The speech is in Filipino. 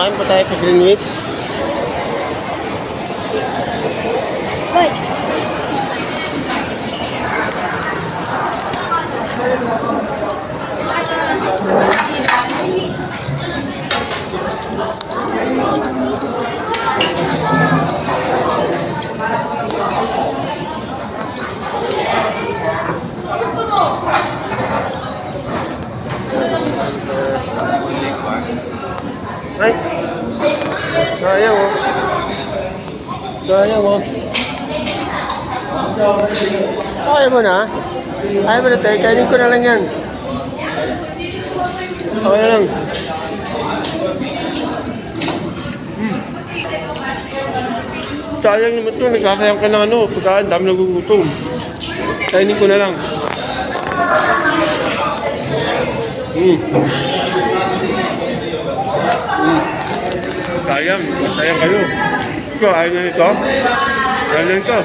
Kain pa tayo sa Greenwich. Hoy. Ay! Sayang oh. Sayang oh. Kaya mo na? Kaya mo na tayo. Kainin ko na lang yan. Okay na lang. Hmm. Sayang naman ito. Nagkasayang ka ng ano. Pagkaan, dami nagugutom. Kainin ko na lang. Hmm. Sayang, sayang kayo. Ikaw, ayaw na nito? Ayaw na nito.